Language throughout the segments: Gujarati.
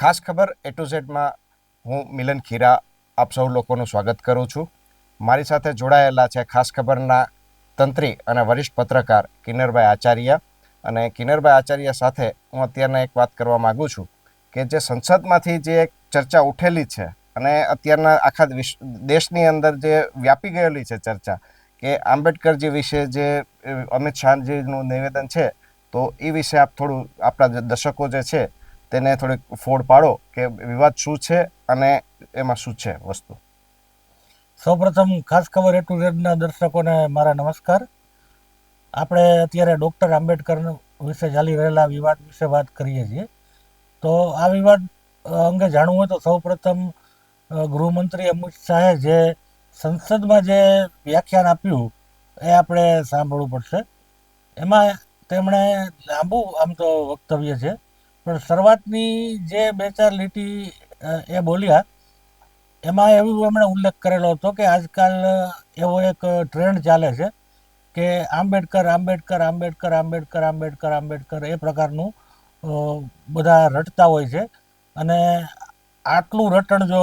ખાસ ખબર એ ટુ ઝેડમાં હું મિલન ખીરા આપ સૌ લોકોનું સ્વાગત કરું છું. મારી સાથે જોડાયેલા છે ખાસ ખબરના તંત્રી અને વરિષ્ઠ પત્રકાર કિન્નરભાઈ આચાર્ય અને કિન્નરભાઈ આચાર્ય સાથે હું અત્યારના એક વાત કરવા માગું છું કે જે સંસદમાંથી જે એક ચર્ચા ઉઠેલી છે અને અત્યારના આખા વિશ્વ દેશની અંદર જે વ્યાપી ગયેલી છે ચર્ચા કે આંબેડકરજી વિશે જે, અમિત શાહજીનું નિવેદન છે તો એ વિશે આપ થોડું, આપણા દર્શકો જે છે તેને થોડીક ફોડ પાડો કે વિવાદ શું છે અને એમાં શું છે વસ્તુ. સૌપ્રથમ ખાસ ખબર એ ટુ ઝેડના દર્શકોને મારા નમસ્કાર. આપણે અત્યારે ડૉક્ટર આંબેડકર વિશે ચાલી રહેલા વિવાદ વિશે વાત કરીએ છીએ. તો આ વિવાદ અંગે જાણવું હોય તો સૌપ્રથમ ગૃહમંત્રી અમિત શાહે જે સંસદમાં જે વ્યાખ્યાન આપ્યું એ આપણે સાંભળવું પડશે. એમાં તેમણે લાંબુ આમ તો વક્તવ્ય છે. પણ શરૂઆતની જે બે ચાર લીટી એ બોલ્યા, એમાં એવું એમણે ઉલ્લેખ કરેલો હતો કે આજકાલ એવો એક ટ્રેન્ડ ચાલે છે કે આંબેડકર આંબેડકર આંબેડકર આંબેડકર આંબેડકર આંબેડકર એ પ્રકારનું બધા રટતા હોય છે. અને આટલું રટણ જો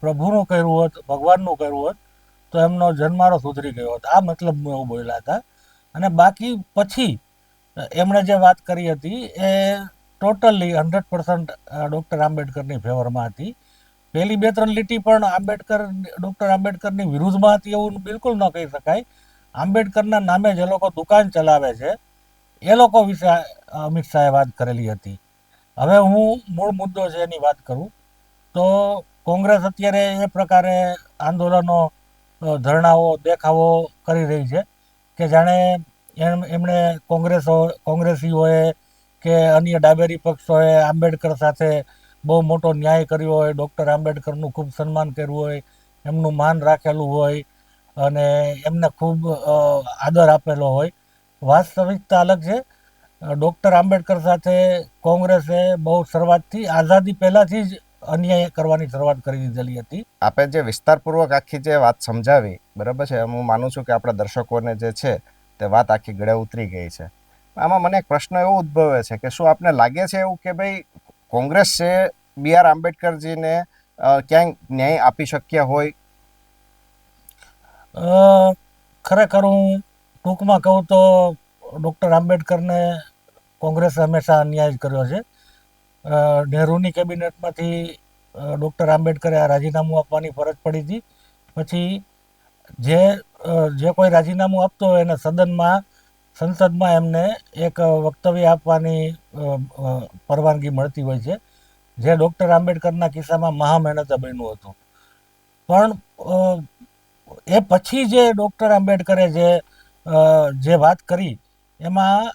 પ્રભુનું કર્યું હોત, ભગવાનનું કર્યું હોત, તો એમનો જન્મારો સુધરી ગયો હતો. આ મતલબ એવું બોલ્યા હતા. અને બાકી પછી એમણે જે વાત કરી હતી એ ટોટલી હંડ્રેડ પર્સન્ટ ડૉક્ટર આંબેડકરની ફેવરમાં હતી. પહેલી બે ત્રણ લીટી પણ આંબેડકર ડૉક્ટર આંબેડકરની વિરુદ્ધમાં હતી એવું બિલકુલ ન કહી શકાય. આંબેડકરના નામે જે લોકો દુકાન ચલાવે છે. એ લોકો વિશે અમિત શાહે વાત કરેલી હતી. હવે હું મૂળ મુદ્દો છે એની વાત કરું. તો કોંગ્રેસ અત્યારે એ પ્રકારે આંદોલનો ધરણાઓ, દેખાવો કરી રહી છે કે જાણે એમ, એમણે કોંગ્રેસો, કોંગ્રેસીઓએ કે અન્ય ડાબેરી પક્ષોએ આંબેડકર સાથે બહુ મોટો ન્યાય કર્યો હોય, ડૉક્ટર આંબેડકરનું ખૂબ સન્માન કર્યું હોય, એમનું માન રાખેલું હોય અને એમને ખૂબ આદર આપેલો હોય. વાસ્તવિકતા અલગ છે. ડૉક્ટર આંબેડકર સાથે કોંગ્રેસે બહુ શરૂઆતથી આઝાદી પહેલાંથી જ અન્યાય કરવાની શરૂઆત કરી દીધેલી હતી. આપે જે વિસ્તારપૂર્વક આખી જે વાત સમજાવી, બરાબર છે? હું માનું છું કે આપણા દર્શકોને જે છે તે વાત આખી ગળે ઉતરી ગઈ છે. આમાં મને એક પ્રશ્ન એવો ઉદ્ભવે છે કે શું આપને લાગે છે એવું કે ભાઈ કોંગ્રેસ છે, બી આર આંબેડકરજીને ક્યાંય ન્યાય આપી શક્યા હોય? ખરેખર હું ટૂંકમાં કહું તો ડૉક્ટર આંબેડકરને કોંગ્રેસે હંમેશા અન્યાય જ કર્યો છે. નહેરુની કેબિનેટમાંથી ડૉક્ટર આંબેડકરે આ રાજીનામું આપવાની ફરજ પડી હતી. પછી જે જે કોઈ રાજીનામું આપતો હોય એને સદનમાં સંસદમાં એમને એક વક્તવ્ય આપવાની પરવાનગી મળતી હોય છે, જે ડૉક્ટર આંબેડકરના કિસ્સામાં મહા મહેનતે બન્યું હતું. પણ એ પછી જે ડૉક્ટર આંબેડકરે જે જે વાત કરી, એમાં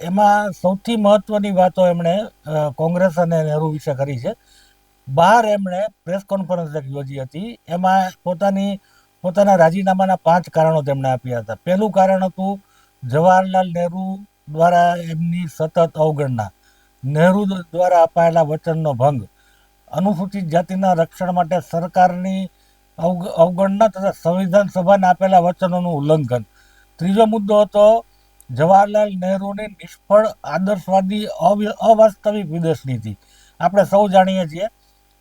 એમાં સૌથી મહત્ત્વની વાતો એમણે કોંગ્રેસ અને નહેરુ વિશે કરી છે. બહાર એમણે પ્રેસ કોન્ફરન્સ એક યોજી હતી, એમાં પોતાની, પોતાના રાજીનામાના પાંચ કારણો તેમણે આપ્યા હતા. પહેલું કારણ હતું જવાહરલાલ નહેરુ દ્વારા એમની સતત અવગણના. નહેરુ દ્વારા અપાયેલા વચનનો ભંગ. અનુસૂચિત જાતિના રક્ષણ માટે સરકારની અવગ- અવગણના તથા સંવિધાન સભાને આપેલા વચનોનું ઉલ્લંઘન. ત્રીજો મુદ્દો હતો જવાહરલાલ નહેરુની નિષ્ફળ, આદર્શવાદી અવાસ્તવિક વિદેશ નીતિ. આપણે સૌ જાણીએ છીએ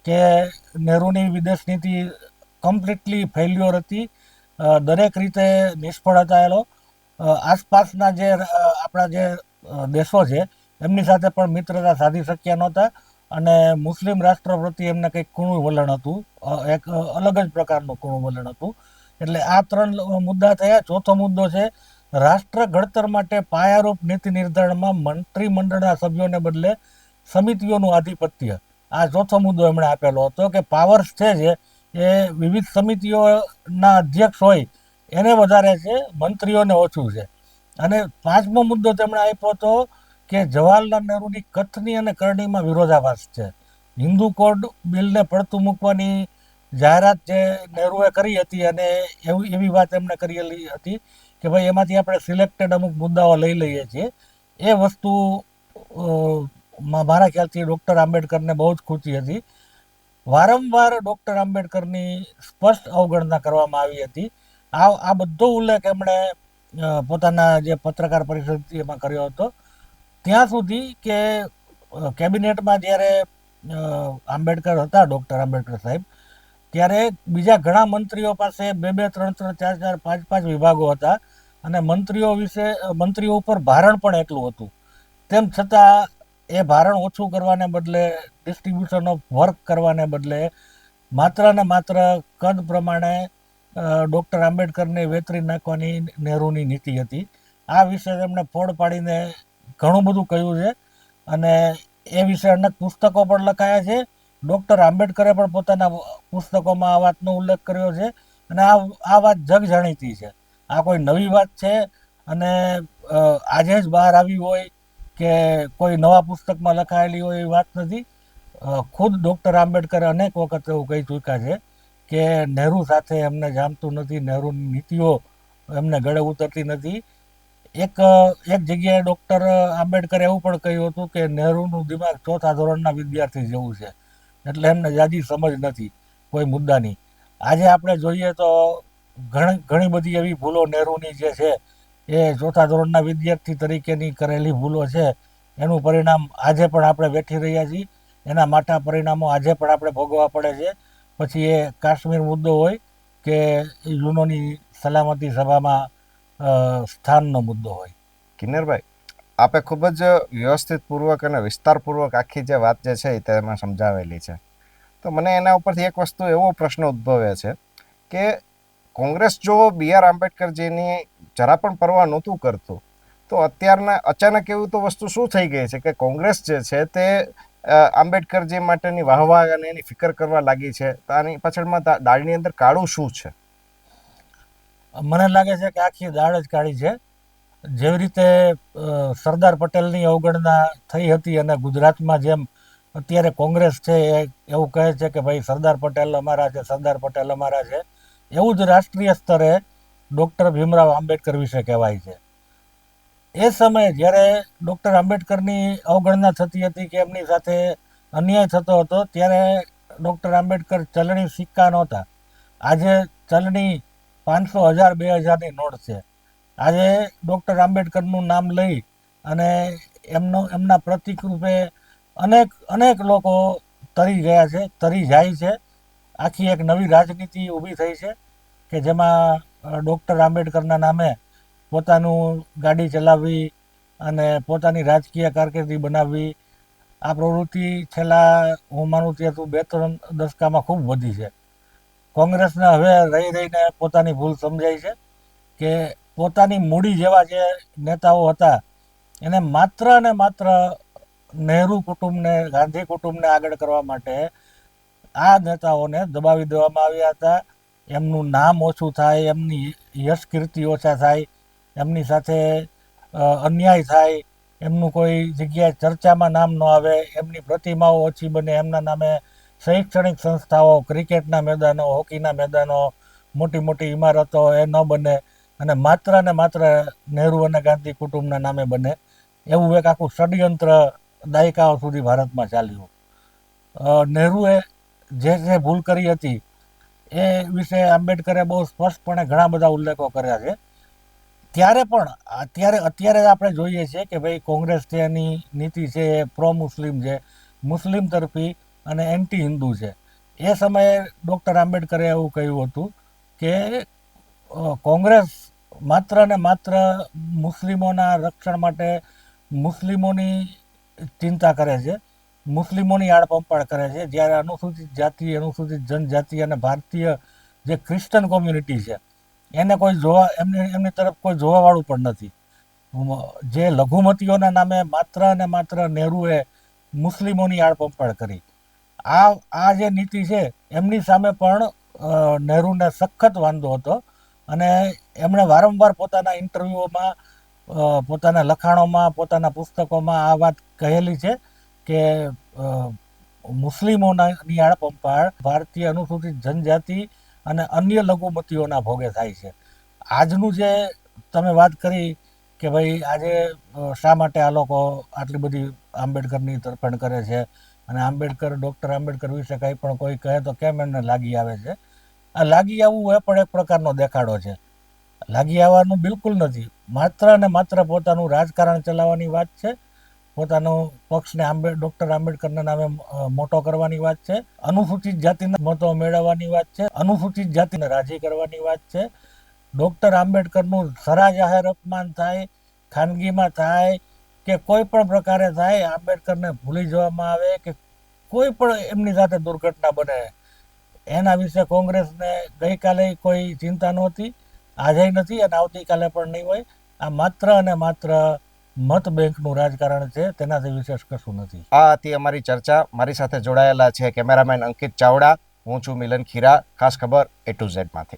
કે નહેરુની વિદેશ નીતિ કમ્પ્લીટલી ફેલ્યોર હતી. દરેક રીતે નિષ્ફળ હતા એ લોકો. આસપાસના જે આપણા જે દેશો છે, એમની સાથે પણ મિત્રતા સાધી શક્યા નહોતા અને મુસ્લિમ રાષ્ટ્ર પ્રત્યે એમને કંઈક કૂણું વલણ હતું એક અલગ જ પ્રકારનું કૂણું વલણ હતું. એટલે આ ત્રણ મુદ્દા થયા. ચોથો મુદ્દો છે, રાષ્ટ્ર ઘડતર માટે પાયારૂપ નીતિ નિર્ધારણમાં મંત્રીમંડળના સભ્યોને બદલે સમિતિઓનું આધિપત્ય. આ ચોથો મુદ્દો એમણે આપેલો હતો કે પાવર્સ છે જે, એ વિવિધ સમિતિઓના અધ્યક્ષ હોય એને વધારે છે, મંત્રીઓને ઓછું છે. અને પાંચમો મુદ્દો તેમણે આપ્યો હતો કે જવાહરલાલ નહેરુની કથની અને કરણીમાં વિરોધાભાસ છે. હિન્દુ કોડ બિલને પડતું મૂકવાની જાહેરાત જે નહેરુએ કરી હતી અને એવી એવી વાત એમણે કરેલી હતી કે ભાઈ એમાંથી આપણે સિલેક્ટેડ અમુક મુદ્દાઓ લઈ લઈએ છીએ. એ વસ્તુ મારા ખ્યાલથી ડૉક્ટર આંબેડકરને બહુ જ ખૂચી હતી. વારંવાર ડૉક્ટર આંબેડકરની સ્પષ્ટ અવગણના કરવામાં આવી હતી આ આ બધો ઉલ્લેખ એમણે પોતાના જે પત્રકાર પરિષદ એમાં કર્યો હતો. ત્યાં સુધી કે કેબિનેટમાં જ્યારે આંબેડકર હતા, ડૉક્ટર આંબેડકર સાહેબ, ત્યારે બીજા ઘણા મંત્રીઓ પાસે બે બે, ત્રણ ત્રણ, ચાર ચાર, પાંચ પાંચ વિભાગો હતા અને મંત્રીઓ વિશે મંત્રીઓ ઉપર ભારણ પણ એટલું હતું. તેમ છતાં એ ભારણ ઓછું કરવાને બદલે ડિસ્ટ્રીબ્યુશન ઓફ વર્ક કરવાને બદલે માત્ર ને માત્ર કદ પ્રમાણે ડૉક્ટર આંબેડકરને વેતરી નાખવાની નહેરુની નીતિ હતી. આ વિશે તેમણે ફોડ પાડીને ઘણું બધું કહ્યું છે અને એ વિશે અનેક પુસ્તકો પણ લખાયા છે. ડૉક્ટર આંબેડકરે પણ પોતાના પુસ્તકોમાં આ વાતનો ઉલ્લેખ કર્યો છે અને આ આ વાત જગ જાણીતી છે. આ કોઈ નવી વાત છે અને આજે જ બહાર આવી હોય કે કોઈ નવા પુસ્તકમાં લખાયેલી હોય એ વાત નથી. ખુદ ડૉક્ટર આંબેડકરે અનેક વખત એવું કહી ચૂક્યા છે કે નહેરુ સાથે એમને જામતું નથી, નહેરુની નીતિઓ એમને ગળે ઉતરતી નથી. એક એક જગ્યાએ ડૉક્ટર આંબેડકરે એવું પણ કહ્યું હતું કે નહેરુનું દિમાગ ચોથા ધોરણના વિદ્યાર્થી જેવું છે. એટલે એમને જાજી સમજ નથી કોઈ મુદ્દાની. આજે આપણે જોઈએ તો ઘણી ઘણી બધી એવી ભૂલો નહેરુની જે છે એ ચોથા ધોરણના વિદ્યાર્થી તરીકેની કરેલી ભૂલો છે. એનું પરિણામ આજે પણ આપણે વેઠી રહ્યા છીએ. એના માટા પરિણામો આજે પણ આપણે ભોગવવા પડે છે. પછી એ કાશ્મીર મુદ્દો હોય કે યુનોની સલામતી સભામાં સ્થાનનો મુદ્દો હોય. કિન્નરભાઈ, આપે ખૂબ જ વ્યવસ્થિત પૂર્વક અને વિસ્તારપૂર્વક આખી જે વાત જે છે એ તેમાં સમજાવેલી છે. તો મને એના ઉપરથી એક વસ્તુ એવો પ્રશ્ન ઉદ્ભવે છે કે કોંગ્રેસ જો બી આર આંબેડકરજીની જરા પણ પરવા નહોતું કરતું, તો અત્યારના અચાનક એવું તો વસ્તુ શું થઈ ગઈ છે કે કોંગ્રેસ જે છે તે અ, આંબેડકરજી માટેની વાહવા અને એની ફિકર કરવા લાગી છે તો આની પાછળમાં દાળની અંદર કાળું શું છે? મને લાગે છે કે આખી દાળ જ કાઢી છે. જેવી રીતે સરદાર પટેલની અવગણના થઈ હતી અને ગુજરાતમાં જેમ અત્યારે કોંગ્રેસ છે એ એવું કહે છે કે ભાઈ સરદાર પટેલ અમારા છે સરદાર પટેલ અમારા છે. એવું જ રાષ્ટ્રીય સ્તરે ડૉક્ટર ભીમરાવ આંબેડકર વિશે કહેવાય છે. એ સમયે જ્યારે ડૉક્ટર આંબેડકરની અવગણના થતી હતી કે એમની સાથે અન્યાય થતો હતો, ત્યારે ડૉક્ટર આંબેડકર ચલણી સિક્કા નહોતા. આજે ચલણી પાંચસો હજાર, બે હજારની નોટ છે. આજે ડૉક્ટર આંબેડકરનું નામ લઈ અને એમનો, એમના પ્રતિક રૂપે અનેક અનેક લોકો તરી ગયા છે, તરી જાય છે. આખી એક નવી રાજનીતિ ઊભી થઈ છે કે જેમાં ડૉક્ટર આંબેડકરના નામે પોતાનું ગાડી ચલાવવી અને પોતાની રાજકીય કારકિર્દી બનાવવી. આ પ્રવૃત્તિ છેલ્લા હું માનું ત્યાં તો બે ત્રણ દશકામાં ખૂબ વધી છે. કોંગ્રેસને હવે રહી રહીને પોતાની ભૂલ સમજાય છે કે પોતાની મૂડી જેવા જે નેતાઓ હતા, એને માત્ર ને માત્ર નહેરુ કુટુંબને, ગાંધી કુટુંબને આગળ કરવા માટે આ નેતાઓને દબાવી દેવામાં આવ્યા હતા. એમનું નામ ઓછું થાય, એમની યશ કીર્તિ ઓછા થાય. એમની સાથે અન્યાય થાય, એમનું કોઈ જગ્યાએ ચર્ચામાં નામ ન આવે, એમની પ્રતિમાઓ ઓછી બને, એમના નામે શૈક્ષણિક સંસ્થાઓ, ક્રિકેટના મેદાનો, હોકીના મેદાનો મોટી મોટી ઇમારતો એ ન બને અને માત્ર ને માત્ર નહેરુ અને ગાંધી કુટુંબના નામે બને. એવું એક આખું ષડયંત્ર દાયકાઓ સુધી ભારતમાં ચાલ્યું. નહેરુએ જે જે ભૂલ કરી હતી એ વિશે આંબેડકરે બહુ સ્પષ્ટપણે ઘણા બધા ઉલ્લેખો કર્યા છે. ત્યારે પણ અત્યારે અત્યારે આપણે જોઈએ છીએ કે ભાઈ કોંગ્રેસ એની નીતિ છે એ પ્રો મુસ્લિમ છે મુસ્લિમ તરફી અને એન્ટી હિન્દુ છે. એ સમયે ડૉક્ટર આંબેડકરે એવું કહ્યું હતું કે કોંગ્રેસ માત્ર ને માત્ર મુસ્લિમોના રક્ષણ માટે મુસ્લિમોની ચિંતા કરે છે, મુસ્લિમોની આડપંપાળ કરે છે. જ્યારે અનુસૂચિત જાતિ, અનુસૂચિત જનજાતિ અને ભારતીય જે ક્રિશ્ચન કોમ્યુનિટી છે એને કોઈ જોવા, એમને, એમની તરફ કોઈ જોવાવાળું પણ નથી. જે લઘુમતીઓના નામે માત્ર ને માત્ર નહેરુએ મુસ્લિમોની આડપંપાળ કરી. આ આ જે નીતિ છે, એમની સામે પણ નહેરુને સખત વાંધો હતો અને એમણે વારંવાર પોતાના ઇન્ટરવ્યુઓમાં પોતાના લખાણોમાં, પોતાના પુસ્તકોમાં આ વાત કહેલી છે કે મુસ્લિમોના ની આડપંપાળ ભારતીય અનુસૂચિત જનજાતિ અને અન્ય લઘુમતીઓના ભોગે થાય છે. આજનું જે તમે વાત કરી કે ભાઈ આજે શા માટે આ લોકો આટલી બધી આંબેડકરની તરફેણ કરે છે અને આંબેડકર, ડૉક્ટર આંબેડકર વિશે કંઈ પણ કોઈ કહે તો કેમ એમને લાગી આવે છે? આ લાગી આવવું એ પણ એક પ્રકારનો દેખાડો છે. લાગી આવવાનું બિલકુલ નથી. માત્ર અને માત્ર પોતાનું રાજકારણ ચલાવવાની વાત છે પોતાનો પક્ષને આંબે, ડૉક્ટર આંબેડકરના નામે મોટો કરવાની વાત છે. અનુસૂચિત જાતિના મતો મેળવવાની વાત છે. અનુસૂચિત જાતિને રાજી કરવાની વાત છે. ડૉક્ટર આંબેડકરનું સરા જાહેર અપમાન થાય, ખાનગીમાં થાય, કે કોઈ પણ પ્રકારે થાય, આંબેડકરને ભૂલી જવામાં આવે, કે કોઈ પણ એમની સાથે દુર્ઘટના બને. એના વિશે કોંગ્રેસને ગઈકાલે કોઈ ચિંતા નહોતી આજે નથી અને આવતીકાલે પણ નહીં હોય. આ માત્ર અને માત્ર મત બેંકનું રાજકારણ છે, તેનાથી વિશેષ કશું નથી. આ હતી અમારી ચર્ચા. મારી સાથે જોડાયેલા છે કેમેરામેન અંકિત ચાવડા. હું છું મિલન ખીરા. ખાસ ખબર એ ટુ ઝેડમાંથી